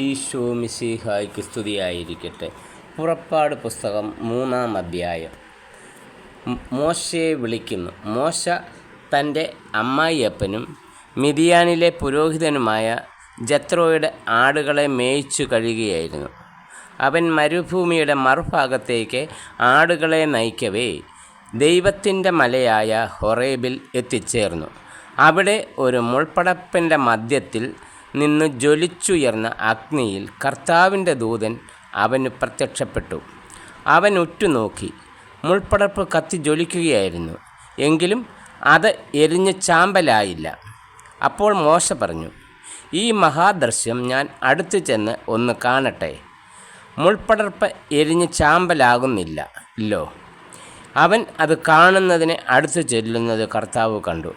ഈശോ മിശിഹായ്ക്ക് സ്തുതിയായിരിക്കട്ടെ. പുറപ്പാട് പുസ്തകം മൂന്നാം അധ്യായം. മോശയെ വിളിക്കുന്നു. മോശ തന്റെ അമ്മായിയപ്പനും മിതിയാനിലെ പുരോഹിതനുമായ ജത്രോയുടെ ആടുകളെ മേയിച്ചു കഴിയുകയായിരുന്നു അവൻ മരുഭൂമിയുടെ മറുഭാഗത്തേക്ക് ആടുകളെ നയിക്കവേ ദൈവത്തിന്റെ മലയായ ഹൊറേബിൽ എത്തിച്ചേർന്നു. അവിടെ ഒരു മുൾപ്പടപ്പിന്റെ മധ്യത്തിൽ നിന്ന് ജ്വലിച്ചുയർന്ന അഗ്നിയിൽ കർത്താവിന്റെ ദൂതൻ അവന് പ്രത്യക്ഷപ്പെട്ടു. അവൻ ഉറ്റുനോക്കി മുൾപ്പടർപ്പ് കത്തി ജ്വലിക്കുകയായിരുന്നു എങ്കിലും അത് എരിഞ്ഞ് ചാമ്പലായില്ല അപ്പോൾ മോശ പറഞ്ഞു ഈ മഹാദൃശ്യം ഞാൻ അടുത്തു ചെന്ന് ഒന്ന് കാണട്ടെ. മുൾപ്പടർപ്പ് എരിഞ്ഞ് ചാമ്പലാകുന്നില്ല ഇല്ലോ അവൻ അത് കാണുന്നതിന് അടുത്തു ചെല്ലുന്നത് കർത്താവ് കണ്ടു.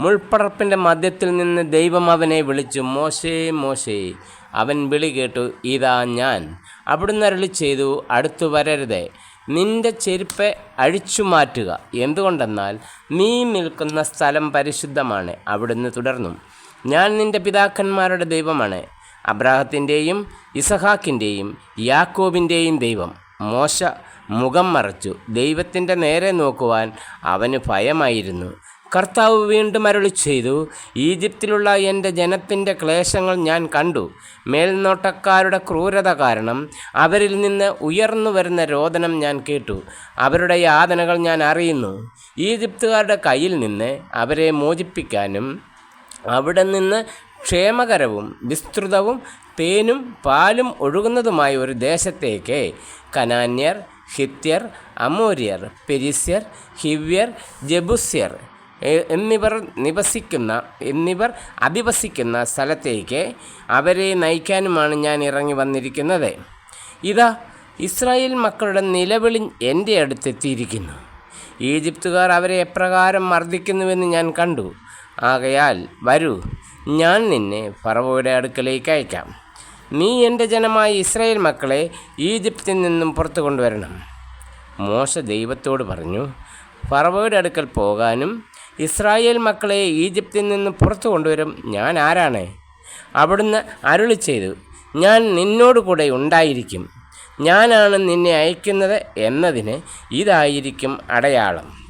മുൾപ്പടർപ്പിന്റെ മധ്യത്തിൽ നിന്ന് ദൈവം അവനെ വിളിച്ചു മോശേ മോശേ അവൻ വിളി കേട്ടു ഇതാ ഞാൻ. അവിടുന്ന് അരളി ചെയ്തു അടുത്തു വരരുതേ. നിന്റെ ചെരുപ്പ് അഴിച്ചു മാറ്റുക. എന്തുകൊണ്ടെന്നാൽ നീ നിൽക്കുന്ന സ്ഥലം പരിശുദ്ധമാണ് അവിടുന്ന് തുടർന്നു. ഞാൻ നിന്റെ പിതാക്കന്മാരുടെ ദൈവമാണ് അബ്രാഹത്തിന്റെയും ഇസഹാക്കിന്റെയും യാക്കോബിന്റെയും ദൈവം. മോശ മുഖം മറച്ചു ദൈവത്തിന്റെ നേരെ നോക്കുവാൻ അവന് ഭയമായിരുന്നു. കർത്താവ് വീണ്ടും അരുളി ചെയ്തു ഈജിപ്തിലുള്ള എന്റെ ജനത്തിന്റെ ക്ലേശങ്ങൾ ഞാൻ കണ്ടു. മേൽനോട്ടക്കാരുടെ ക്രൂരത കാരണം അവരിൽ നിന്ന് ഉയർന്നു വരുന്ന രോദനം ഞാൻ കേട്ടു. അവരുടെ യാതനകൾ ഞാൻ അറിയുന്നു. ഈജിപ്തുകാരുടെ കയ്യിൽ നിന്ന് അവരെ മോചിപ്പിക്കാനും അവിടെ നിന്ന് ക്ഷേമകരവും വിസ്തൃതവും തേനും പാലും ഒഴുകുന്നതുമായ ഒരു ദേശത്തേക്ക് കനാന്യർ ഹിത്യർ അമോര്യർ പെരിസ്യർ ഹിവ്യർ ജബുസ്യർ എന്നിവർ നിവസിക്കുന്ന എന്നിവർ അധിവസിക്കുന്ന സ്ഥലത്തേക്ക് അവരെ നയിക്കാനുമാണ് ഞാൻ ഇറങ്ങി വന്നിരിക്കുന്നത്. ഇതാ ഇസ്രായേൽ മക്കളുടെ നിലവിളി എന്റെ അടുത്തെത്തിയിരിക്കുന്നു. ഈജിപ്തുകാർ അവരെ എപ്രകാരം മർദ്ദിക്കുന്നുവെന്ന് ഞാൻ കണ്ടു. ആകയാൽ വരൂ ഞാൻ നിന്നെ ഫറവോയുടെ അടുക്കലേക്ക് അയക്കാം. നീ എന്റെ ജനമായ ഇസ്രായേൽ മക്കളെ ഈജിപ്തിൽ നിന്നും പുറത്തു കൊണ്ടുവരണം. മോശ ദൈവത്തോട് പറഞ്ഞു ഫറവോയുടെ അടുക്കൽ പോകാനും ഇസ്രായേൽ മക്കളെ ഈജിപ്തിൽ നിന്ന് പുറത്തു കൊണ്ടുവരും. ഞാൻ ആരാണ്? അവിടുന്ന് അരുളി ചെയ്തു. ഞാൻ നിന്നോട് കൂടെ ഉണ്ടായിരിക്കും. ഞാനാണ് നിന്നെ അയക്കുന്നത് എന്നതിന് ഇതായിരിക്കും അടയാളം.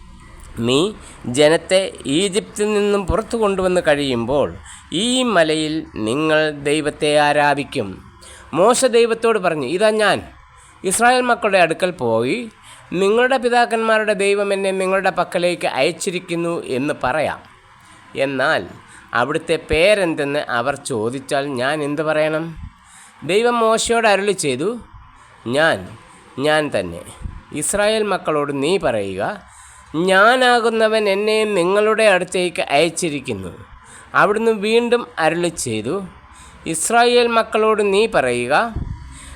നീ ജനത്തെ ഈജിപ്തിൽ നിന്നും പുറത്തു കൊണ്ടുവന്ന് കഴിയുമ്പോൾ ഈ മലയിൽ നിങ്ങൾ ദൈവത്തെ ആരാധിക്കും. മോശ ദൈവത്തോട് പറഞ്ഞു ഇതാ ഞാൻ. ഇസ്രായേൽ മക്കളുടെ അടുക്കൽ പോയി നിങ്ങളുടെ പിതാക്കന്മാരുടെ ദൈവം എന്നെ നിങ്ങളുടെ പക്കലേക്ക് അയച്ചിരിക്കുന്നു എന്ന് പറയാം. എന്നാൽ അവിടുത്തെ പേരെന്തെന്ന് അവർ ചോദിച്ചാൽ ഞാൻ എന്ത് പറയണം? ദൈവം മോശയോട് അരുളി ചെയ്തു ഞാൻ ഞാൻ തന്നെ. ഇസ്രായേൽ മക്കളോട് നീ പറയുക ഞാനാകുന്നവൻ എന്നെ നിങ്ങളുടെ അടുത്തേക്ക് അയച്ചിരിക്കുന്നു. അവിടുന്ന് വീണ്ടും അരുളി ചെയ്തു ഇസ്രായേൽ മക്കളോട് നീ പറയുക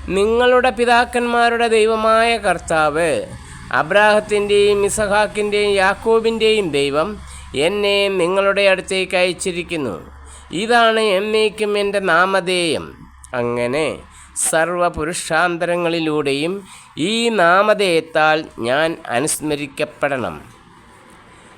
നിങ്ങളുടെ പിതാക്കന്മാരുടെ ദൈവമായ കർത്താവ് അബ്രാഹത്തിന്റെയും ഇസഹാക്കിന്റെയും യാക്കോബിന്റെയും ദൈവം എന്നെ നിങ്ങളുടെ അടുത്തേക്ക് അയച്ചിരിക്കുന്നു. ഇതാണ് എന്നേക്കും എന്റെ നാമധേയം. അങ്ങനെ സർവപുരുഷാന്തരങ്ങളിലൂടെയും ഈ നാമധേയത്താൽ ഞാൻ അനുസ്മരിക്കപ്പെടണം.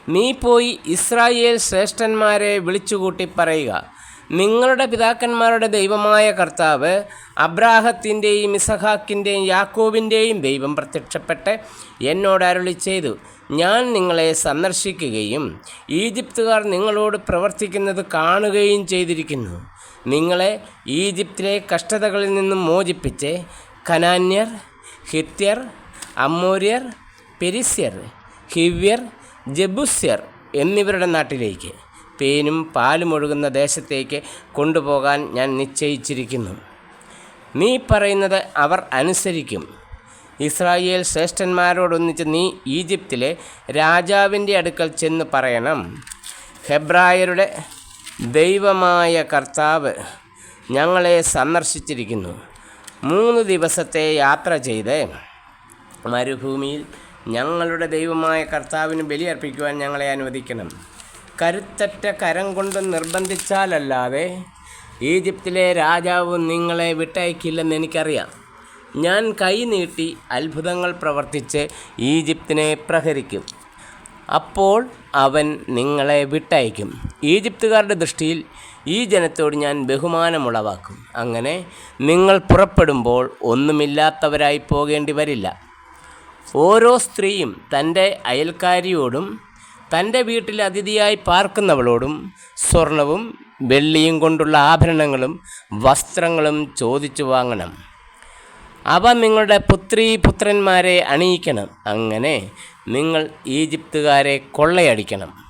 നീ പോയി ഇസ്രായേൽ ശ്രേഷ്ഠന്മാരെ വിളിച്ചുകൂട്ടി പറയുക. നിങ്ങളുടെ പിതാക്കന്മാരുടെ ദൈവമായ കർത്താവ് അബ്രാഹത്തിന്റെയും ഇസഹാക്കിന്റെയും യാക്കോബിന്റെയും ദൈവം പ്രത്യക്ഷപ്പെട്ട് എന്നോട് അരുളി ചെയ്തു. ഞാൻ നിങ്ങളെ സന്ദർശിക്കുകയും ഈജിപ്തുകാർ നിങ്ങളോട് പ്രവർത്തിക്കുന്നത് കാണുകയും ചെയ്തിരിക്കുന്നു. നിങ്ങളെ ഈജിപ്തിലെ കഷ്ടതകളിൽ നിന്നും മോചിപ്പിച്ച് കനാന്യർ ഹിത്യർ അമ്മോര്യർ പെരിസ്യർ ഹിവ്യർ ജബുസ്യർ എന്നിവരുടെ നാട്ടിലേക്ക്. പേനും പാലും ഒഴുകുന്ന ദേശത്തേക്ക് കൊണ്ടുപോകാൻ ഞാൻ നിശ്ചയിച്ചിരിക്കുന്നു. നീ പറയുന്നത് അവർ അനുസരിക്കും. ഇസ്രായേൽ ശ്രേഷ്ഠന്മാരോടൊന്നിച്ച് നീ ഈജിപ്തിലെ രാജാവിന്റെ അടുക്കൽ ചെന്ന് പറയണം. ഹെബ്രായരുടെ ദൈവമായ കർത്താവ് ഞങ്ങളെ സന്ദർശിച്ചിരിക്കുന്നു. മൂന്ന് ദിവസത്തെ യാത്ര ചെയ്ത് മരുഭൂമിയിൽ ഞങ്ങളുടെ ദൈവമായ കർത്താവിന് ബലിയർപ്പിക്കുവാൻ ഞങ്ങളെ അനുവദിക്കണം. കരുത്തറ്റ കരം കൊണ്ട് നിർബന്ധിച്ചാലല്ലാതെ ഈജിപ്തിലെ രാജാവ് നിങ്ങളെ വിട്ടയക്കില്ലെന്ന് എനിക്കറിയാം. ഞാൻ കൈ നീട്ടി അത്ഭുതങ്ങൾ പ്രവർത്തിച്ച് ഈജിപ്തിനെ പ്രഹരിക്കും. അപ്പോൾ അവൻ നിങ്ങളെ വിട്ടയക്കും. ഈജിപ്തുകാരുടെ ദൃഷ്ടിയിൽ ഈ ജനത്തോട് ഞാൻ ബഹുമാനമുളവാക്കും. അങ്ങനെ നിങ്ങൾ പുറപ്പെടുമ്പോൾ ഒന്നുമില്ലാത്തവരായി പോകേണ്ടി വരില്ല. ഓരോ സ്ത്രീയും തന്റെ അയൽക്കാരിയോടും തന്റെ വീട്ടിൽ അതിഥിയായി പാർക്കുന്നവളോടും സ്വർണവും വെള്ളിയും കൊണ്ടുള്ള ആഭരണങ്ങളും വസ്ത്രങ്ങളും ചോദിച്ചു വാങ്ങണം. അവ നിങ്ങളുടെ പുത്രി പുത്രന്മാരെ അണിയിക്കണം. അങ്ങനെ നിങ്ങൾ ഈജിപ്തുകാരെ കൊള്ളയടിക്കണം.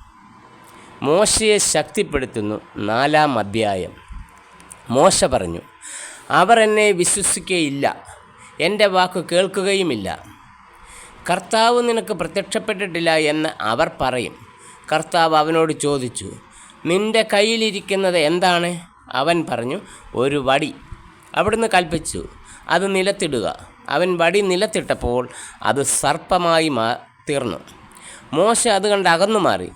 മോശയെ ശക്തിപ്പെടുത്തുന്നു നാലാം അധ്യായം. മോശ പറഞ്ഞു അവർ എന്നെ വിശ്വസിക്കുകയില്ല. എന്റെ വാക്ക് കേൾക്കുകയുമില്ല. കർത്താവ് നിനക്ക് പ്രത്യക്ഷപ്പെട്ടിട്ടില്ല എന്ന് അവർ പറയും. കർത്താവ് അവനോട് ചോദിച്ചു നിന്റെ കയ്യിലിരിക്കുന്നത് എന്താണ്? അവൻ പറഞ്ഞു ഒരു വടി. അവിടുന്ന് കൽപ്പിച്ചു അത് നിലത്തിടുക. അവൻ വടി നിലത്തിട്ടപ്പോൾ അത് സർപ്പമായി മാ തീർന്നു. മോശ അത് കണ്ട് അകന്നു മാറി.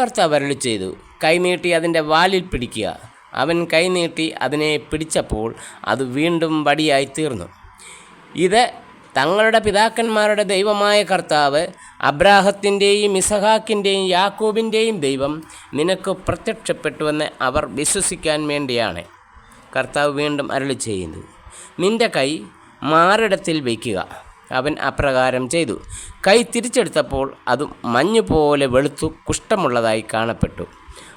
കർത്താവ് അരുളി ചെയ്തു കൈനീട്ടി അതിന്റെ വാലിൽ പിടിക്കുക. അവൻ കൈനീട്ടി അതിനെ പിടിച്ചപ്പോൾ അത് വീണ്ടും വടിയായി തീർന്നു. ഇത് തങ്ങളുടെ പിതാക്കന്മാരുടെ ദൈവമായ കർത്താവ് അബ്രാഹത്തിന്റെയും ഇസഹാക്കിന്റെയും യാക്കൂബിന്റെയും ദൈവം നിനക്ക് പ്രത്യക്ഷപ്പെട്ടുവെന്ന് അവർ വിശ്വസിക്കാൻ വേണ്ടിയാണ്. കർത്താവ് വീണ്ടും അരളി ചെയ്യുന്നത് നിന്റെ കൈ മാറിടത്തിൽ വയ്ക്കുക. അവൻ അപ്രകാരം ചെയ്തു. കൈ തിരിച്ചെടുത്തപ്പോൾ അത് മഞ്ഞു പോലെ വെളുത്തു കുഷ്ഠമുള്ളതായി കാണപ്പെട്ടു.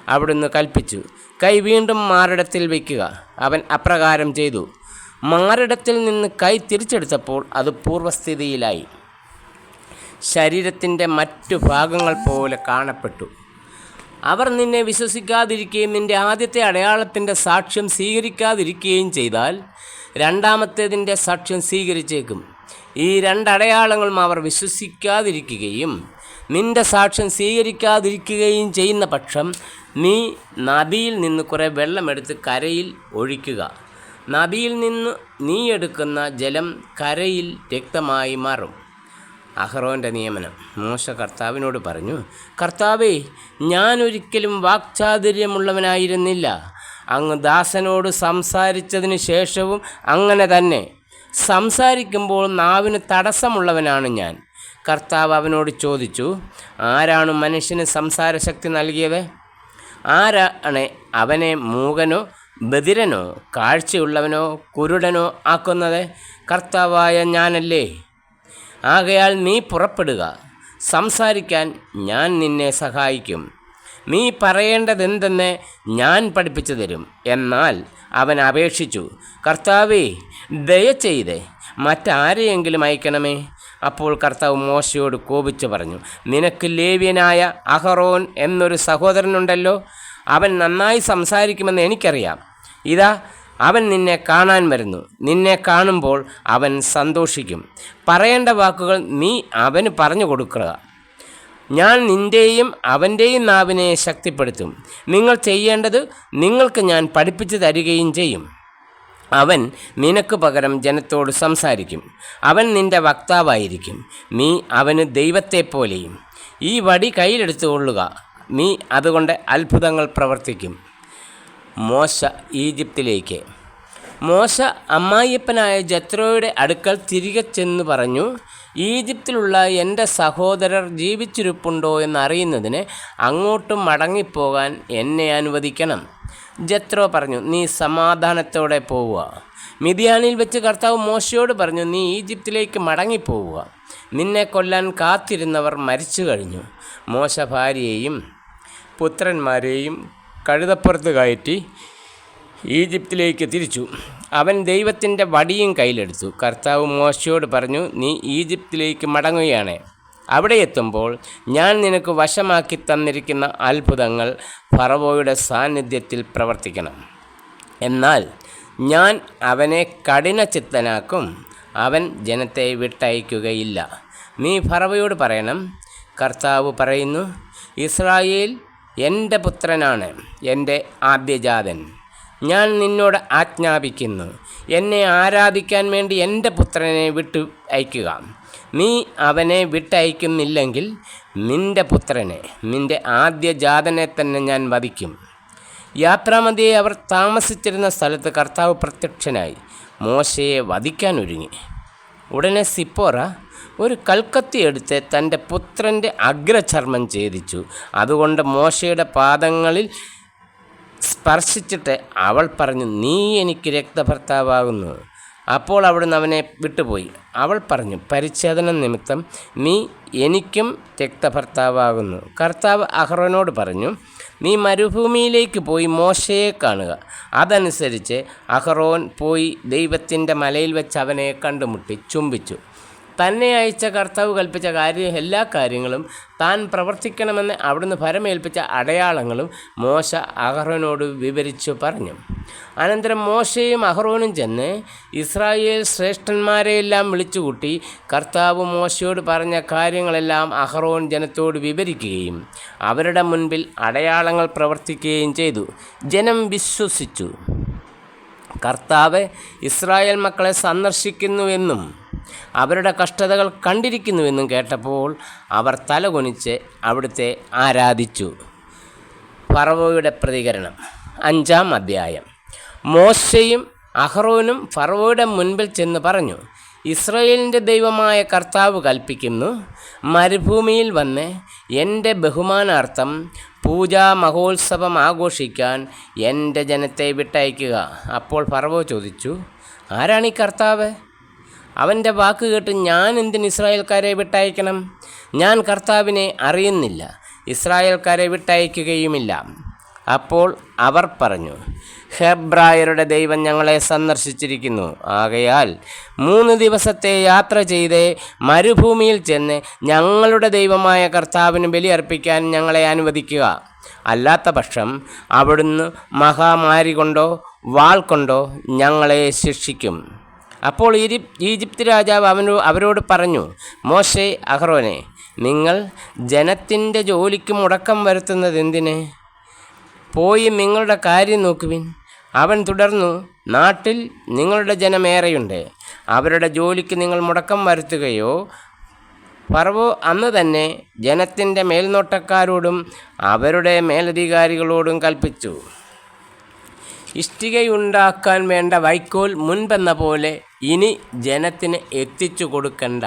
അവിടുന്ന് കൽപ്പിച്ചു. കൈ വീണ്ടും മാറിടത്തിൽ വയ്ക്കുക. അവൻ അപ്രകാരം ചെയ്തു. മാറിടത്തിൽ നിന്ന് കൈ തിരിച്ചെടുത്തപ്പോൾ അത് പൂർവസ്ഥിതിയിലായി ശരീരത്തിന്റെ മറ്റു ഭാഗങ്ങൾ പോലെ കാണപ്പെട്ടു. അവർ നിന്നെ വിശ്വസിക്കാതിരിക്കുകയും നിന്റെ ആദ്യത്തെ അടയാളത്തിന്റെ സാക്ഷ്യം സ്വീകരിക്കാതിരിക്കുകയും ചെയ്താൽ രണ്ടാമത്തേതിന്റെ സാക്ഷ്യം സ്വീകരിച്ചേക്കും. ഈ രണ്ടടയാളങ്ങളും അവർ വിശ്വസിക്കാതിരിക്കുകയും നിന്റെ സാക്ഷ്യം സ്വീകരിക്കാതിരിക്കുകയും ചെയ്യുന്ന പക്ഷം നീ നദിയിൽ നിന്ന് കുറേ വെള്ളമെടുത്ത് കരയിൽ ഒഴിക്കുക. നദിയിൽ നിന്ന് നീയെടുക്കുന്ന ജലം കരയിൽ രക്തമായി മാറും. അഹ്റോന്റെ നിയമനം. മോശ കർത്താവിനോട് പറഞ്ഞു കർത്താവേ ഞാനൊരിക്കലും വാക്ചാതുര്യമുള്ളവനായിരുന്നില്ല. അങ്ങ് ദാസനോട് സംസാരിച്ചതിന് ശേഷവും അങ്ങനെ തന്നെ. സംസാരിക്കുമ്പോൾ നാവിന് തടസ്സമുള്ളവനാണ് ഞാൻ. കർത്താവ് അവനോട് ചോദിച്ചു ആരാണ് മനുഷ്യന് സംസാരശക്തി നൽകിയത്? ആരാണ് അവനെ മൂകനോ ബദിരനോ കാഴ്ചയുള്ളവനോ കുരുടനോ ആക്കുന്നത് കർത്താവായ ഞാനല്ലേ? ആകയാൽ നീ പുറപ്പെടുക. സംസാരിക്കാൻ ഞാൻ നിന്നെ സഹായിക്കും. നീ പറയേണ്ടതെന്തെന്ന് ഞാൻ പഠിപ്പിച്ചു തരും. എന്നാൽ അവൻ അപേക്ഷിച്ചു കർത്താവേ ദയചെയ്ത് മറ്റാരെയെങ്കിലും അയക്കണമേ? അപ്പോൾ കർത്താവ് മോശയോട് കോപിച്ചു പറഞ്ഞു നിനക്ക് ലേവ്യനായ അഹറോൻ എന്നൊരു സഹോദരനുണ്ടല്ലോ. അവൻ നന്നായി സംസാരിക്കുമെന്ന് എനിക്കറിയാം. ഇതാ അവൻ നിന്നെ കാണാൻ വരുന്നു. നിന്നെ കാണുമ്പോൾ അവൻ സന്തോഷിക്കും. പറയേണ്ട വാക്കുകൾ നീ അവന് പറഞ്ഞു കൊടുക്കുക. ഞാൻ നിന്റെയും അവന്റെയും നാവിനെ ശക്തിപ്പെടുത്തും. നിങ്ങൾ ചെയ്യേണ്ടത് നിങ്ങൾക്ക് ഞാൻ പഠിപ്പിച്ചു തരികയും ചെയ്യും. അവൻ നിനക്ക് പകരം ജനത്തോട് സംസാരിക്കും. അവൻ നിന്റെ വക്താവായിരിക്കും. നീ അവന് ദൈവത്തെപ്പോലെയും ഈ വടി കയ്യിലെടുത്തു കൊള്ളുക നീ അതുകൊണ്ട് അത്ഭുതങ്ങൾ പ്രവർത്തിക്കും. മോശ ഈജിപ്തിലേക്ക്. മോശ അമ്മായിയപ്പനായ ജത്രോയുടെ അടുക്കൽ തിരികെ ചെന്ന് പറഞ്ഞു ഈജിപ്തിലുള്ള എന്റെ സഹോദരർ ജീവിച്ചിരിപ്പുണ്ടോ എന്നറിയുന്നതിന് അങ്ങോട്ടും മടങ്ങിപ്പോകാൻ എന്നെ അനുവദിക്കണം. ജത്രോ പറഞ്ഞു നീ സമാധാനത്തോടെ പോവുക. മിതിയാനിൽ വെച്ച് കർത്താവ് മോശയോട് പറഞ്ഞു നീ ഈജിപ്തിലേക്ക് മടങ്ങിപ്പോവുക. നിന്നെ കൊല്ലാൻ കാത്തിരുന്നവർ മരിച്ചു കഴിഞ്ഞു മോശ ഭാര്യയെയും പുത്രന്മാരെയും കഴുതപ്പുറത്ത് കയറ്റി ഈജിപ്തിലേക്ക് തിരിച്ചു. അവൻ ദൈവത്തിന്റെ വടിയും കയ്യിലെടുത്തു. കർത്താവ് മോശയോട് പറഞ്ഞു നീ ഈജിപ്തിലേക്ക് മടങ്ങുകയാണ്. അവിടെ എത്തുമ്പോൾ ഞാൻ നിനക്ക് വശമാക്കി തന്നിരിക്കുന്ന അത്ഭുതങ്ങൾ ഫറവോയുടെ സാന്നിധ്യത്തിൽ പ്രവർത്തിക്കണം. എന്നാൽ ഞാൻ അവനെ കഠിനചിത്തനാക്കും. അവൻ ജനത്തെ വിട്ടയക്കുകയില്ല. നീ ഫറവയോട് പറയണം. കർത്താവ് പറയുന്നു ഇസ്രായേൽ എന്റെ പുത്രനാണ് എന്റെ ആദ്യജാതൻ. ഞാൻ നിന്നോട് ആജ്ഞാപിക്കുന്നു എന്നെ ആരാധിക്കാൻ വേണ്ടി എന്റെ പുത്രനെ വിട്ട് അയക്കുക. നീ അവനെ വിട്ടയക്കുന്നില്ലെങ്കിൽ നിന്റെ പുത്രനെ നിന്റെ ആദ്യജാതനെ തന്നെ ഞാൻ വധിക്കും. യാത്രാമതിയെ അവർ താമസിച്ചിരുന്ന സ്ഥലത്ത് കർത്താവ് പ്രത്യക്ഷനായി മോശയെ വധിക്കാൻ ഒരുങ്ങി. ഉടനെ സിപ്പോറ ഒരു കൽക്കത്തി എടുത്ത് തന്റെ പുത്രന്റെ അഗ്രചർമ്മം ഛേദിച്ചു. അതുകൊണ്ട് മോശയുടെ പാദങ്ങളിൽ സ്പർശിച്ചിട്ട് അവൾ പറഞ്ഞു നീ എനിക്ക് രക്തഭർത്താവാകുന്നു. അപ്പോൾ അവിടുന്ന് അവനെ വിട്ടുപോയി. അവൾ പറഞ്ഞു പരിച്ഛേദന നിമിത്തം നീ എനിക്കും രക്തഭർത്താവാകുന്നു. കർത്താവ് അഹ്റോനോട് പറഞ്ഞു നീ മരുഭൂമിയിലേക്ക് പോയി മോശയെ കാണുക. അതനുസരിച്ച് അഹറോൻ പോയി ദൈവത്തിന്റെ മലയിൽ വെച്ച് അവനെ കണ്ടുമുട്ടി ചുംബിച്ചു. തന്നെ അയച്ച കർത്താവ് കൽപ്പിച്ച കാര്യ എല്ലാ കാര്യങ്ങളും താൻ പ്രവർത്തിക്കണമെന്ന് അവിടുന്ന് ഫരമേൽപ്പിച്ച അടയാളങ്ങളും മോശ അഹ്റോനോട് വിവരിച്ചു പറഞ്ഞു. അനന്തരം മോശയും അഹ്റോനും ചെന്ന് ഇസ്രായേൽ ശ്രേഷ്ഠന്മാരെയെല്ലാം വിളിച്ചുകൂട്ടി കർത്താവ് മോശയോട് പറഞ്ഞ കാര്യങ്ങളെല്ലാം അഹ്റോൻ ജനത്തോട് വിവരിക്കുകയും അവരുടെ മുൻപിൽ അടയാളങ്ങൾ പ്രവർത്തിക്കുകയും ചെയ്തു. ജനം വിശ്വസിച്ചു. കർത്താവ് ഇസ്രായേൽ മക്കളെ സന്ദർശിക്കുന്നുവെന്നും അവരുടെ കഷ്ടതകൾ കണ്ടിരിക്കുന്നുവെന്നും കേട്ടപ്പോൾ അവർ തലകുനിച്ച് അവിടുത്തെ ആരാധിച്ചു. ഫറവോയുടെ പ്രതികരണം. അഞ്ചാം അധ്യായം. മോശയും അഹ്റോനും ഫറവോയുടെ മുൻപിൽ ചെന്ന് പറഞ്ഞു ഇസ്രയേലിന്റെ ദൈവമായ കർത്താവ് കൽപ്പിക്കുന്നു മരുഭൂമിയിൽ വന്ന് എന്റെ ബഹുമാനാർത്ഥം പൂജാ മഹോത്സവം ആഘോഷിക്കാൻ എന്റെ ജനത്തെ വിട്ടയക്കുക. അപ്പോൾ ഫറവോ ചോദിച്ചു ആരാണ് ഈ കർത്താവ്? അവന്റെ വാക്ക് കേട്ട് ഞാൻ എന്തിന് ഇസ്രായേൽക്കാരെ വിട്ടയക്കണം? ഞാൻ കർത്താവിനെ അറിയുന്നില്ല. ഇസ്രായേൽക്കാരെ വിട്ടയക്കുകയുമില്ല. അപ്പോൾ അവർ പറഞ്ഞു ഹെബ്രായരുടെ ദൈവം ഞങ്ങളെ സന്ദർശിച്ചിരിക്കുന്നു. ആകയാൽ മൂന്ന് ദിവസത്തെ യാത്ര ചെയ്ത് മരുഭൂമിയിൽ ചെന്ന് ഞങ്ങളുടെ ദൈവമായ കർത്താവിന് ബലിയർപ്പിക്കാൻ ഞങ്ങളെ അനുവദിക്കുക. അല്ലാത്ത പക്ഷം അവിടുന്ന് മഹാമാരി കൊണ്ടോ വാൾ കൊണ്ടോ ഞങ്ങളെ ശിക്ഷിക്കും. അപ്പോൾ ഈജിപ് ഈജിപ്ത് രാജാവ് അവനോ അവരോട് പറഞ്ഞു മോശെ അഹ്റോനെ നിങ്ങൾ ജനത്തിന്റെ ജോലിക്ക് മുടക്കം വരുത്തുന്നത് എന്തിന്? പോയി നിങ്ങളുടെ കാര്യം നോക്കുവിൻ. അവൻ തുടർന്നു നാട്ടിൽ നിങ്ങളുടെ ജനമേറെയുണ്ട് അവരുടെ ജോലിക്ക് നിങ്ങൾ മുടക്കം വരുത്തുകയോ പറവോ അന്ന് തന്നെ ജനത്തിന്റെ മേൽനോട്ടക്കാരോടും അവരുടെ മേലധികാരികളോടും കൽപ്പിച്ചു. ഇഷ്ടികയുണ്ടാക്കാൻ വേണ്ട വൈക്കോൽ മുൻപെന്ന പോലെ ഇനി ജനത്തിന് എത്തിച്ചു കൊടുക്കണ്ട.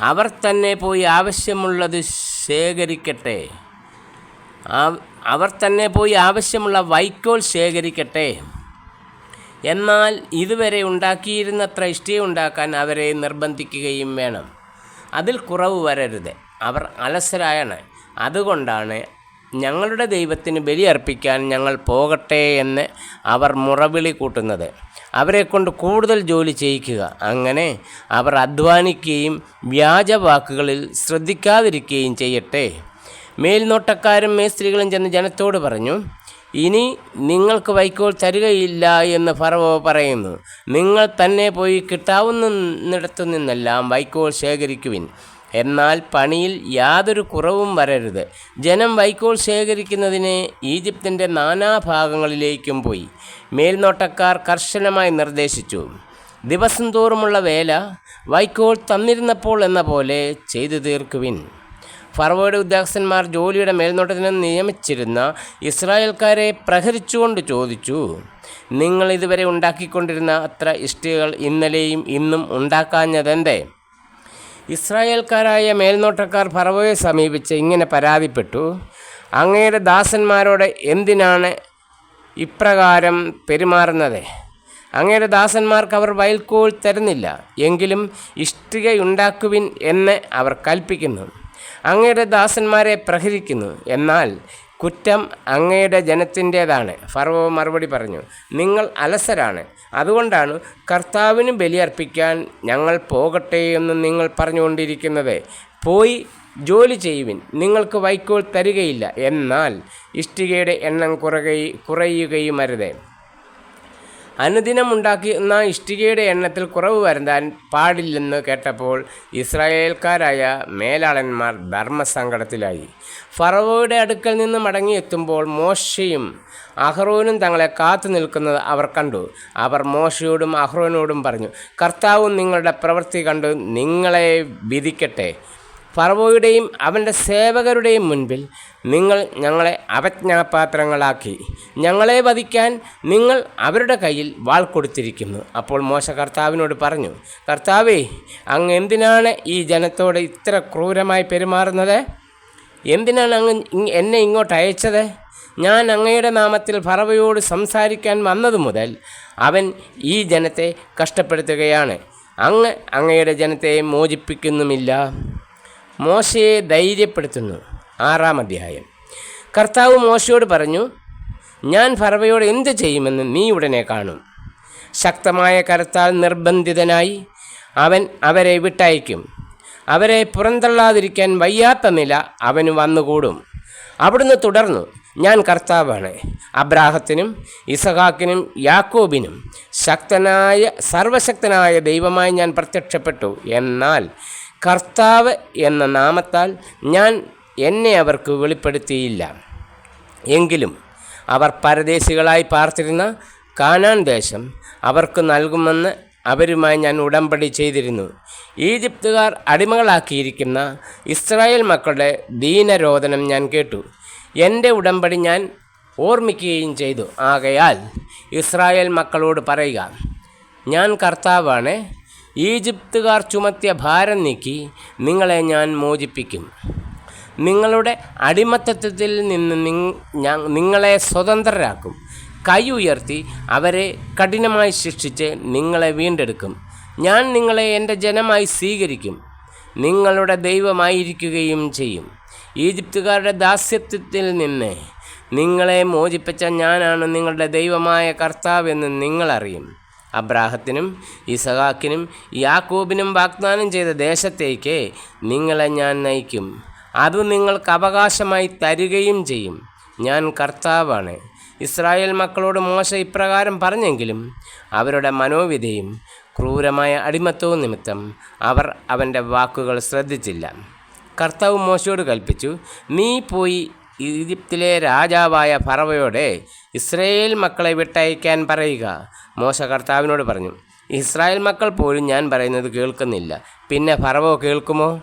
അവർ തന്നെ പോയി ആവശ്യമുള്ളത് ശേഖരിക്കട്ടെ. അവർ തന്നെ പോയി ആവശ്യമുള്ള വൈക്കോൽ ശേഖരിക്കട്ടെ. എന്നാൽ ഇതുവരെ ഉണ്ടാക്കിയിരുന്നത്ര ഇഷ്ടിക ഉണ്ടാക്കാൻ അവരെ നിർബന്ധിക്കുകയും വേണം. അതിൽ കുറവ് വരരുത്. അവർ അലസരായാണ്. അതുകൊണ്ടാണ് ഞങ്ങളുടെ ദൈവത്തിന് ബലിയർപ്പിക്കാൻ ഞങ്ങൾ പോകട്ടെ എന്ന് അവർ മുറവിളി കൂട്ടുന്നത്. അവരെ കൊണ്ട് കൂടുതൽ ജോലി ചെയ്യിക്കുക. അങ്ങനെ അവർ അധ്വാനിക്കുകയും വ്യാജവാക്കുകളിൽ ശ്രദ്ധിക്കാതിരിക്കുകയും ചെയ്യട്ടെ. മേൽനോട്ടക്കാരും മേസ്ത്രീകളും ചെന്ന് ജനത്തോട് പറഞ്ഞു ഇനി നിങ്ങൾക്ക് വൈക്കോൽ തരികയില്ല എന്ന് ഫറവോ പറയുന്നു. നിങ്ങൾ തന്നെ പോയി കിട്ടാവുന്നിടത്തു നിന്നെല്ലാം വൈക്കോൽ ശേഖരിക്കുവിൻ. എന്നാൽ പണിയിൽ യാതൊരു കുറവും വരരുത്. ജനം വൈക്കോൽ ശേഖരിക്കുന്നതിന് ഈജിപ്തിന്റെ നാനാഭാഗങ്ങളിലേക്കും പോയി. മേൽനോട്ടക്കാർ കർശനമായി നിർദ്ദേശിച്ചു. ദിവസം തോറുമുള്ള വേല വൈക്കോൽ തന്നിരുന്നപ്പോൾ എന്ന പോലെ ചെയ്തു തീർക്കുവിൻ. ഫർവേഡ് ഉദ്യോഗസ്ഥന്മാർ ജോലിയുടെ മേൽനോട്ടത്തിന് നിയമിച്ചിരുന്ന ഇസ്രായേൽക്കാരെ പ്രഹരിച്ചുകൊണ്ട് ചോദിച്ചു നിങ്ങൾ ഇതുവരെ ഉണ്ടാക്കിക്കൊണ്ടിരുന്ന അത്ര ഇഷ്ടികൾ ഇന്നലെയും ഇന്നും ഉണ്ടാക്കാഞ്ഞതെന്തേ? ഇസ്രായേൽക്കാരായ മേൽനോട്ടക്കാർ ഫറവോയെ സമീപിച്ച് ഇങ്ങനെ പരാതിപ്പെട്ടു. അങ്ങയുടെ ദാസന്മാരോട് എന്തിനാണ് ഇപ്രകാരം പെരുമാറുന്നത്? അങ്ങയുടെ ദാസന്മാർക്ക് അവർ വയൽക്കോൾ തരുന്നില്ല. എങ്കിലും ഇഷ്ടികയുണ്ടാക്കുവിൻ എന്ന് അവർ കൽപ്പിക്കുന്നു. അങ്ങയുടെ ദാസന്മാരെ പ്രഹരിക്കുന്നു. എന്നാൽ കുറ്റം അങ്ങയുടെ ജനത്തിന്റേതാണ്. ഫറവോ മറുപടി പറഞ്ഞു നിങ്ങൾ അലസരാണ്. അതുകൊണ്ടാണ് കർത്താവിന് ബലിയർപ്പിക്കാൻ ഞങ്ങൾ പോകട്ടെ എന്ന് നിങ്ങൾ പറഞ്ഞുകൊണ്ടിരിക്കുന്നത്. പോയി ജോലി ചെയ്യുവിൻ. നിങ്ങൾക്ക് വൈക്കോൽ തരികയില്ല. എന്നാൽ ഇഷ്ടികയുടെ എണ്ണം കുറയുകയും കുറയുകയും അരുത് അനുദിനം ഉണ്ടാക്കുന്ന ഇഷ്ടികയുടെ എണ്ണത്തിൽ കുറവ് വരുത്താൻ പാടില്ലെന്ന് കേട്ടപ്പോൾ ഇസ്രായേൽക്കാരായ മേലാളന്മാർ ധർമ്മസങ്കടത്തിലായി. ഫറവോയുടെ അടുക്കൽ നിന്ന് മടങ്ങിയെത്തുമ്പോൾ മോശയും അഹ്റോനും തങ്ങളെ കാത്തു നിൽക്കുന്നത് അവർ കണ്ടു. അവർ മോശയോടും അഹ്റോനോടും പറഞ്ഞു കർത്താവും നിങ്ങളുടെ പ്രവൃത്തി കണ്ട് നിങ്ങളെ വിധിക്കട്ടെ. ഫറവോയുടെയും അവന്റെ സേവകരുടെയും മുൻപിൽ നിങ്ങൾ ഞങ്ങളെ അവജ്ഞാപാത്രങ്ങളാക്കി ഞങ്ങളെ വധിക്കാൻ നിങ്ങൾ അവരുടെ കയ്യിൽ വാൾ കൊടുത്തിരിക്കുന്നു. അപ്പോൾ മോശ കർത്താവിനോട് പറഞ്ഞു കർത്താവേ അങ്ങ് എന്തിനാണ് ഈ ജനത്തോട് ഇത്ര ക്രൂരമായി പെരുമാറുന്നത്? എന്തിനാണ് അങ്ങ് എന്നെ ഇങ്ങോട്ട് അയച്ചത്? ഞാൻ അങ്ങയുടെ നാമത്തിൽ ഫറവയോട് സംസാരിക്കാൻ വന്നതു മുതൽ അവൻ ഈ ജനത്തെ കഷ്ടപ്പെടുത്തുകയാണ്. അങ്ങ് അങ്ങയുടെ ജനത്തെ മോചിപ്പിക്കുന്നുമില്ല. മോശയെ ധൈര്യപ്പെടുത്തുന്നു. ആറാം അധ്യായം. കർത്താവ് മോശയോട് പറഞ്ഞു ഞാൻ ഫറവയോട് എന്ത് ചെയ്യുമെന്ന് നീ ഉടനെ കാണും. ശക്തമായ കരത്താൽ നിർബന്ധിതനായി അവൻ അവരെ വിട്ടയക്കും. അവരെ പുറന്തള്ളാതിരിക്കാൻ വയ്യാത്ത നില അവന് വന്നുകൂടും. അവിടുന്ന് തുടർന്നു ഞാൻ കർത്താവാണ്. അബ്രാഹത്തിനും ഇസഹാക്കിനും യാക്കോബിനും ശക്തനായ സർവശക്തനായ ദൈവമായി ഞാൻ പ്രത്യക്ഷപ്പെട്ടു. എന്നാൽ കർത്താവ് എന്ന നാമത്താൽ ഞാൻ എന്നെ അവർക്ക് വെളിപ്പെടുത്തിയില്ല. എങ്കിലും അവർ പരദേശികളായി പാർത്തിരുന്ന കാനാൻ ദേശം അവർക്ക് നൽകുമെന്ന് അവരുമായി ഞാൻ ഉടമ്പടി ചെയ്തിരുന്നു. ഈജിപ്തുകാർ അടിമകളാക്കിയിരിക്കുന്ന ഇസ്രായേൽ മക്കളുടെ ദീനരോധനം ഞാൻ കേട്ടു. എന്റെ ഉടമ്പടി ഞാൻ ഓർമ്മിക്കുകയും ചെയ്തു. ആകയാൽ ഇസ്രായേൽ മക്കളോട് പറയുക ഞാൻ കർത്താവാണ് ഈജിപ്തുകാർ ചുമത്തിയ ഭാരം നീക്കി നിങ്ങളെ ഞാൻ മോചിപ്പിക്കും. നിങ്ങളുടെ അടിമത്തത്തിൽ നിന്ന് നിങ്ങളെ സ്വതന്ത്രരാക്കും. കൈ ഉയർത്തി അവരെ കഠിനമായി ശിക്ഷിച്ച് നിങ്ങളെ വീണ്ടെടുക്കും. ഞാൻ നിങ്ങളെ എന്റെ ജനമായി സ്വീകരിക്കും. നിങ്ങളുടെ ദൈവമായിരിക്കുകയും ചെയ്യും. ഈജിപ്തുകാരുടെ ദാസ്യത്വത്തിൽ നിന്ന് നിങ്ങളെ മോചിപ്പിച്ച ഞാനാണ് നിങ്ങളുടെ ദൈവമായ കർത്താവെന്ന് നിങ്ങളറിയും. അബ്രാഹത്തിനും ഇസഹാക്കിനും യാക്കൂബിനും വാഗ്ദാനം ചെയ്ത ദേശത്തേക്ക് നിങ്ങളെ ഞാൻ നയിക്കും. അത് നിങ്ങൾക്ക് അവകാശമായി തരികയും ചെയ്യും. ഞാൻ കർത്താവാണ്. ഇസ്രായേൽ മക്കളോട് മോശ ഇപ്രകാരം പറഞ്ഞെങ്കിലും അവരുടെ മനോവിധയും ക്രൂരമായ അടിമത്തവും നിമിത്തം അവർ അവന്റെ വാക്കുകൾ ശ്രദ്ധിച്ചില്ല. കർത്താവ് മോശയോട് കൽപ്പിച്ചു നീ പോയി ഈജിപ്തിലെ രാജാവായ ഫറവയോടെ ഇസ്രായേൽ മക്കളെ വിട്ടയക്കാൻ പറയുക. മോശ കർത്താവിനോട് പറഞ്ഞു ഇസ്രായേൽ മക്കൾ പോലും ഞാൻ പറയുന്നത് കേൾക്കുന്നില്ല. പിന്നെ ഫറവോ കേൾക്കുമോ?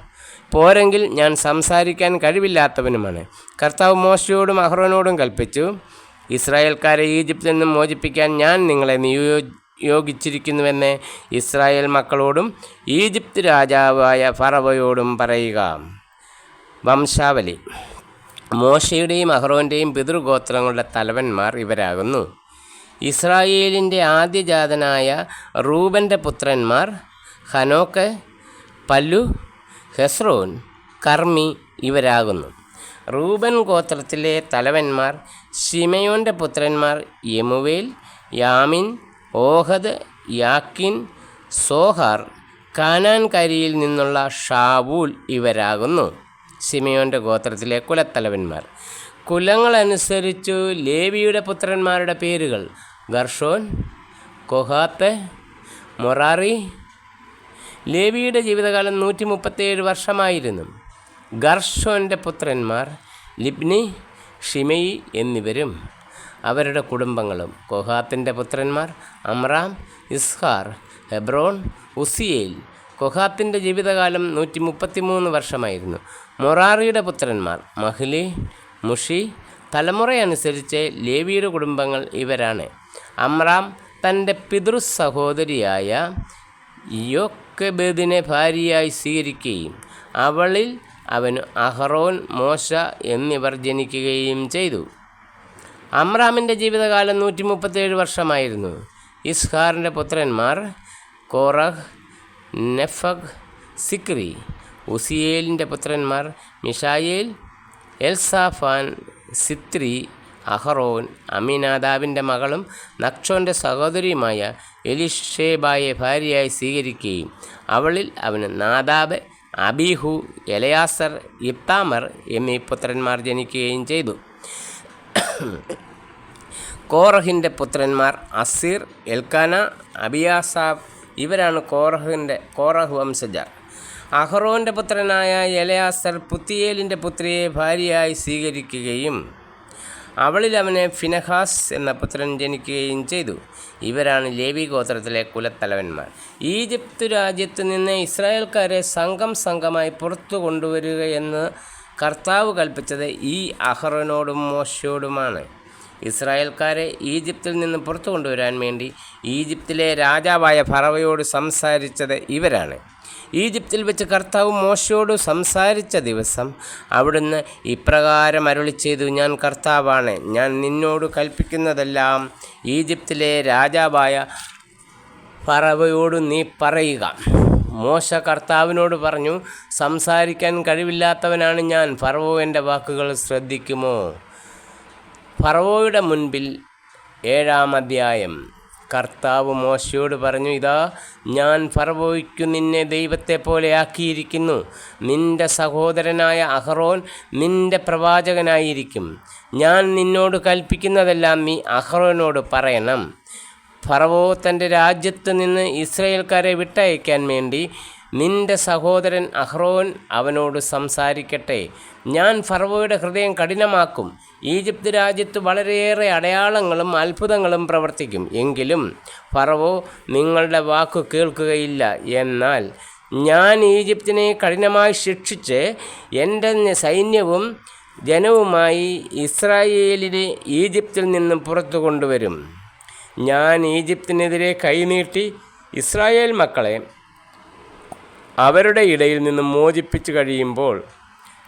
പോരെങ്കിൽ ഞാൻ സംസാരിക്കാൻ കഴിവില്ലാത്തവനുമാണ്. കർത്താവ് മോശയോടും അഹ്റോനോടും കൽപ്പിച്ചു ഇസ്രായേൽക്കാരെ ഈജിപ്തിൽ നിന്നും മോചിപ്പിക്കാൻ ഞാൻ നിങ്ങളെ നിയോഗിച്ചിരിക്കുന്നുവെന്ന് ഇസ്രായേൽ മക്കളോടും ഈജിപ്ത് രാജാവായ ഫറവയോടും പറയുക. വംശാവലി. മോശയുടെയും അഹ്റോന്റെയും പിതൃഗോത്രങ്ങളുടെ തലവന്മാർ ഇവരാകുന്നു. ഇസ്രായേലിന്റെ ആദ്യജാതനായ റൂബന്റെ പുത്രന്മാർ ഹനോക്ക് പല്ലു ഹെസ്രോൻ കർമ്മി ഇവരാകുന്നു. റൂബൻ ഗോത്രത്തിലെ തലവന്മാർ ഷിമയോന്റെ പുത്രന്മാർ യമുവേൽ യാമിൻ ഓഹദ് യാക്കിൻ സോഹാർ കാനാൻകരിയിൽ നിന്നുള്ള ഷാവൂൽ ഇവരാകുന്നു. സിമയോന്റെ ഗോത്രത്തിലെ കുലത്തലവന്മാർ. കുലങ്ങളനുസരിച്ചു ലേവിയുടെ പുത്രന്മാരുടെ പേരുകൾ ഗർഷോൻ കൊഹാത്ത് മൊറാറി. ലേവിയുടെ ജീവിതകാലം നൂറ്റി മുപ്പത്തേഴ് വർഷമായിരുന്നു. ഗർഷോന്റെ പുത്രന്മാർ ലിബ്നി ഷിമയി എന്നിവരും അവരുടെ കുടുംബങ്ങളും. കൊഹാത്തിന്റെ പുത്രന്മാർ അമ്രാം ഇസ്ഹാർ ഹെബ്രോൺ ഉസിയേൽ കൊഹാത്തിന്റെ ജീവിതകാലം നൂറ്റി മുപ്പത്തിമൂന്ന് വർഷമായിരുന്നു. മൊറാറിയുടെ പുത്രന്മാർ മഹ്ലി മുഷി തലമുറയനുസരിച്ച് ലേവിയുടെ കുടുംബങ്ങൾ ഇവരാണ്. അമ്രാം തന്റെ പിതൃ സഹോദരിയായ യോക്കബേദിനെ ഭാര്യയായി സ്വീകരിക്കുകയും അവളിൽ അവന് അഹറോൻ മോശ എന്നിവർ ജനിക്കുകയും ചെയ്തു. അമ്രാമിന്റെ ജീവിതകാലം നൂറ്റി മുപ്പത്തേഴ് വർഷമായിരുന്നു. ഇസ്ഹാറിന്റെ പുത്രന്മാർ കോറഹ് നെഫഗ് സിക്രി ഉസിയേലിന്റെ പുത്രന്മാർ മിഷായേൽ എൽസാഫാൻ സിത്രി അഹറോൻ അമിനാദാബിന്റെ മകളും നക്ഷോന്റെ സഹോദരിയുമായ എലിഷേബായെ ഭാര്യയായി സ്വീകരിക്കുകയും അവളിൽ അവന് നാദാബ് അബീഹു എലയാസർ ഇത്താമർ എന്നീ പുത്രന്മാർ ജനിക്കുകയും ചെയ്തു. കോറഹിന്റെ പുത്രന്മാർ അസീർ എൽക്കാന അബിയാസാബ് ഇവരാണ് കോറഹിന്റെ കോറഹ് വംശജർ. അഹ്റോന്റെ പുത്രനായ എലയാസർ പുത്തിയേലിന്റെ പുത്രിയെ ഭാര്യയായി സ്വീകരിക്കുകയും അവളിൽ അവനെ ഫിനഹാസ് എന്ന പുത്രൻ ജനിക്കുകയും ചെയ്തു. ഇവരാണ് ലേവി ഗോത്രത്തിലെ കുലത്തലവന്മാർ. ഈജിപ്ത് രാജ്യത്ത് നിന്ന് ഇസ്രായേൽക്കാരെ സംഘം സംഘമായി പുറത്തു കൊണ്ടുവരികയെന്ന് കർത്താവ് കൽപ്പിച്ചത് ഈ അഹ്റോനോടും മോശയോടുമാണ്. ഇസ്രായേൽക്കാരെ ഈജിപ്തിൽ നിന്ന് പുറത്തു കൊണ്ടുവരാൻ വേണ്ടി ഈജിപ്തിലെ രാജാവായ ഫറവയോട് സംസാരിച്ചത് ഇവരാണ്. ഈജിപ്തിൽ വെച്ച് കർത്താവ് മോശയോട് സംസാരിച്ച ദിവസം അവിടുന്ന് ഇപ്രകാരം അരുളി ചെയ്തു ഞാൻ കർത്താവാണ് ഞാൻ നിന്നോട് കൽപ്പിക്കുന്നതെല്ലാം ഈജിപ്തിലെ രാജാവായ ഫറവയോട് നീ പറയുക. മോശ കർത്താവിനോട് പറഞ്ഞു സംസാരിക്കാൻ കഴിവില്ലാത്തവനാണ് ഞാൻ ഫറവോ എന്റെ വാക്കുകൾ ശ്രദ്ധിക്കുമോ? ഫറവോയുടെ മുൻപിൽ ഏഴാം അധ്യായം. കർത്താവ് മോശയോട് പറഞ്ഞു ഇതാ ഞാൻ ഫറവോയ്ക്കു നിന്നെ ദൈവത്തെ പോലെ ആക്കിയിരിക്കുന്നു. നിന്റെ സഹോദരനായ അഹറോൻ നിന്റെ പ്രവാചകനായിരിക്കും. ഞാൻ നിന്നോട് കൽപ്പിക്കുന്നതെല്ലാം നീ അഹറോനോട് പറയണം. ഫറവോ തന്റെ രാജ്യത്ത് നിന്ന് ഇസ്രയേൽക്കാരെ വിട്ടയക്കാൻ വേണ്ടി നിന്റെ സഹോദരൻ അഹ്റോൻ അവനോട് സംസാരിക്കട്ടെ. ഞാൻ ഫറവോയുടെ ഹൃദയം കഠിനമാക്കും. ഈജിപ്ത് രാജ്യത്ത് വളരെയേറെ അടയാളങ്ങളും അത്ഭുതങ്ങളും പ്രവർത്തിക്കും. എങ്കിലും ഫറവോ നിങ്ങളുടെ വാക്കു കേൾക്കുകയില്ല. എന്നാൽ ഞാൻ ഈജിപ്തിനെ കഠിനമായി ശിക്ഷിച്ച് എന്റെ സൈന്യവും ജനവുമായി ഇസ്രായേലിനെ ഈജിപ്തിൽ നിന്നും പുറത്തു കൊണ്ടുവരും. ഞാൻ ഈജിപ്തിനെതിരെ കൈനീട്ടി ഇസ്രായേൽ മക്കളെ അവരുടെ ഇടയിൽ നിന്ന് മോചിപ്പിച്ചു കഴിയുമ്പോൾ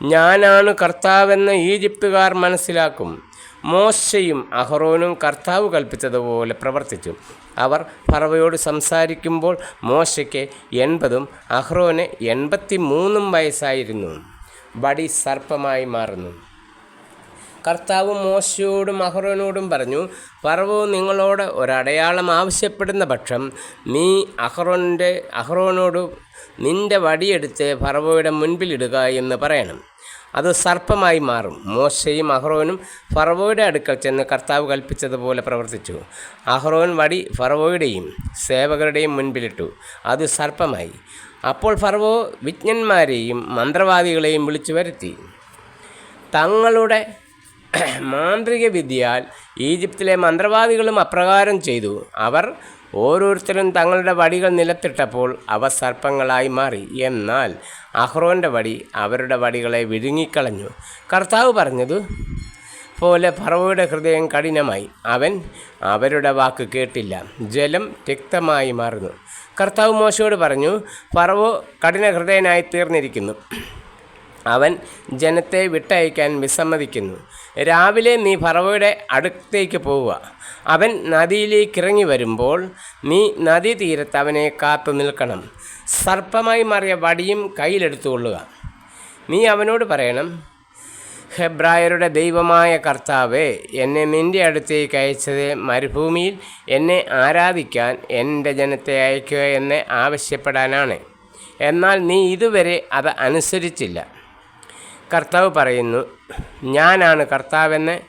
ഞാനാണ് കർത്താവെന്ന് ഈജിപ്തുകാർ മനസ്സിലാക്കും. മോശയും അഹ്റോനും കർത്താവ് കൽപ്പിച്ചതുപോലെ പ്രവർത്തിച്ചു. അവർ ഫറവയോട് സംസാരിക്കുമ്പോൾ മോശയ്ക്ക് എൺപതും അഹ്റോന് എൺപത്തി മൂന്നും വയസ്സായിരുന്നു. വടി സർപ്പമായി മാറുന്നു. കർത്താവ് മോശയോടും അഹ്റോനോടും പറഞ്ഞു ഫറവോ നിങ്ങളോട് ഒരടയാളം ആവശ്യപ്പെടുന്ന പക്ഷം നീ അഹ്റോന്റെ അഹ്റോനോട് നിന്റെ വടിയെടുത്ത് ഫറവോയുടെ മുൻപിലിടുക എന്ന് പറയണം. അത് സർപ്പമായി മാറും. മോശയും അഹ്റോനും ഫറവോയുടെ അടുക്കൽ ചെന്ന് കർത്താവ് കൽപ്പിച്ചതുപോലെ പ്രവർത്തിച്ചു. അഹ്റോൻ വടി ഫറവോയുടെയും സേവകരുടെയും മുൻപിലിട്ടു. അത് സർപ്പമായി. അപ്പോൾ ഫറവോ വിജ്ഞന്മാരെയും മന്ത്രവാദികളെയും വിളിച്ചു വരുത്തി. തങ്ങളുടെ മാന്ത്രിക വിദ്യയാൽ ഈജിപ്തിലെ മന്ത്രവാദികളും അപ്രകാരം ചെയ്തു. അവർ ഓരോരുത്തരും തങ്ങളുടെ വടികൾ നിലത്തിട്ടപ്പോൾ അവ സർപ്പങ്ങളായി മാറി. എന്നാൽ അഹ്റോന്റെ വടി അവരുടെ വടികളെ വിഴുങ്ങിക്കളഞ്ഞു. കർത്താവ് പറഞ്ഞത് പോലെ ഫറവയുടെ ഹൃദയം കഠിനമായി. അവൻ അവരുടെ വാക്ക് കേട്ടില്ല. ജലം രക്തമായി മാറുന്നു. കർത്താവ് മോശയോട് പറഞ്ഞു ഫറവോ കഠിന ഹൃദയനായി തീർന്നിരിക്കുന്നു. അവൻ ജനത്തെ വിട്ടയക്കാൻ വിസമ്മതിക്കുന്നു. രാവിലെ നീ ഫറവയുടെ അടുത്തേക്ക് പോവുക. അവൻ നദിയിലേക്ക് ഇറങ്ങി വരുമ്പോൾ നീ നദീതീരത്ത് അവനെ കാത്തു നിൽക്കണം. സർപ്പമായി മാറിയ വടിയും കയ്യിലെടുത്തുകൊള്ളുക നീ അവനോട് പറയണം ഹെബ്രായരുടെ ദൈവമായ കർത്താവേ എന്നെ നിന്റെ അടുത്തേക്ക് അയച്ചത് മരുഭൂമിയിൽ എന്നെ ആരാധിക്കാൻ എന്റെ ജനത്തെ അയക്കുക എന്ന് ആവശ്യപ്പെടാനാണ്. എന്നാൽ നീ ഇതുവരെ അത് അനുസരിച്ചില്ല. കർത്താവ് പറയുന്നു ഞാനാണ് കർത്താവെന്ന്.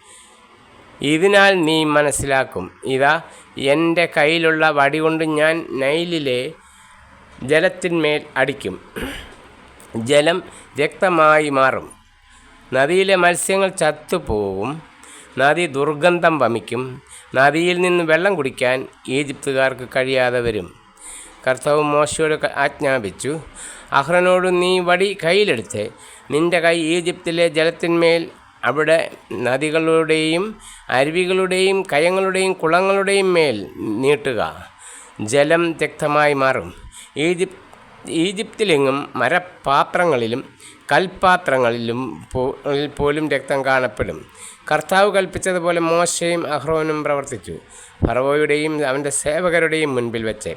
ഇതിനാൽ നീ മനസ്സിലാക്കും. ഇതാ എന്റെ കയ്യിലുള്ള വടി കൊണ്ട് ഞാൻ നൈലിലെ ജലത്തിന്മേൽ അടിക്കും. ജലം രക്തമായി മാറും. നദിയിലെ മത്സ്യങ്ങൾ ചത്തുപോകും നദി ദുർഗന്ധം വമിക്കും. നദിയിൽ നിന്ന് വെള്ളം കുടിക്കാൻ ഈജിപ്തുകാർക്ക് കഴിയാതെ വരും. കർത്താവ് മോശയോട് ആജ്ഞാപിച്ചു അഹ്റനോട് നീ വടി കയ്യിലെടുത്ത്. നിന്റെ കൈ ഈജിപ്തിലെ ജലത്തിന്മേൽ. അവിടെ നദികളുടെയും അരുവികളുടെയും കയങ്ങളുടെയും കുളങ്ങളുടെയും മേൽ നീട്ടുക. ജലം രക്തമായി മാറും. ഈജിപ്ത് ഈജിപ്തിലെങ്ങും മരപാത്രങ്ങളിലും കൽപാത്രങ്ങളിലും പോലും രക്തം കാണപ്പെടും. കർത്താവ് കൽപ്പിച്ചതുപോലെ മോശയും അഹ്റോനും പ്രവർത്തിച്ചു. ഫറവോയുടെയും അവന്റെ സേവകരുടെയും മുൻപിൽ വെച്ച്.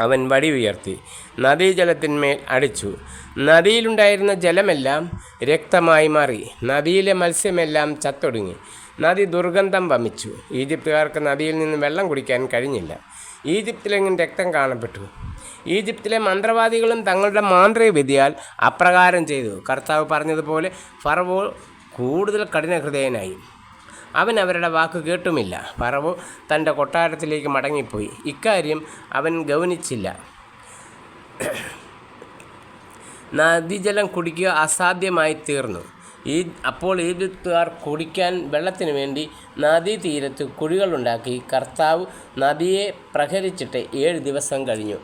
അവൻ വടി ഉയർത്തി. നദീജലത്തിന്മേൽ അടിച്ചു. നദിയിലുണ്ടായിരുന്ന ജലമെല്ലാം രക്തമായി മാറി. നദിയിലെ മത്സ്യമെല്ലാം ചത്തൊടുങ്ങി. നദി ദുർഗന്ധം വമിച്ചു. ഈജിപ്തുകാർക്ക് നദിയിൽ നിന്ന് വെള്ളം കുടിക്കാൻ കഴിഞ്ഞില്ല. ഈജിപ്തിലെങ്ങും രക്തം കാണപ്പെട്ടു. ഈജിപ്തിലെ മന്ത്രവാദികളും തങ്ങളുടെ മാന്ത്രിക വിദ്യയാൽ അപ്രകാരം ചെയ്തു. കർത്താവ് പറഞ്ഞതുപോലെ ഫറവോ കൂടുതൽ കഠിനഹൃദയനായി. അവൻ അവരുടെ വാക്ക് കേട്ടുമില്ല. പറവു തന്റെ കൊട്ടാരത്തിലേക്ക് മടങ്ങിപ്പോയി. ഇക്കാര്യം അവൻ ഗൗനിച്ചില്ല. നദീജലം കുടിക്കുക അസാധ്യമായി തീർന്നു. ഈ അപ്പോൾ ഈജിപ്തുകാർ കുടിക്കാൻ വെള്ളത്തിന് വേണ്ടി നദീതീരത്ത് കുഴികളുണ്ടാക്കി കർത്താവ് നദിയെ പ്രഹരിച്ചിട്ട് ഏഴ് ദിവസം കഴിഞ്ഞു.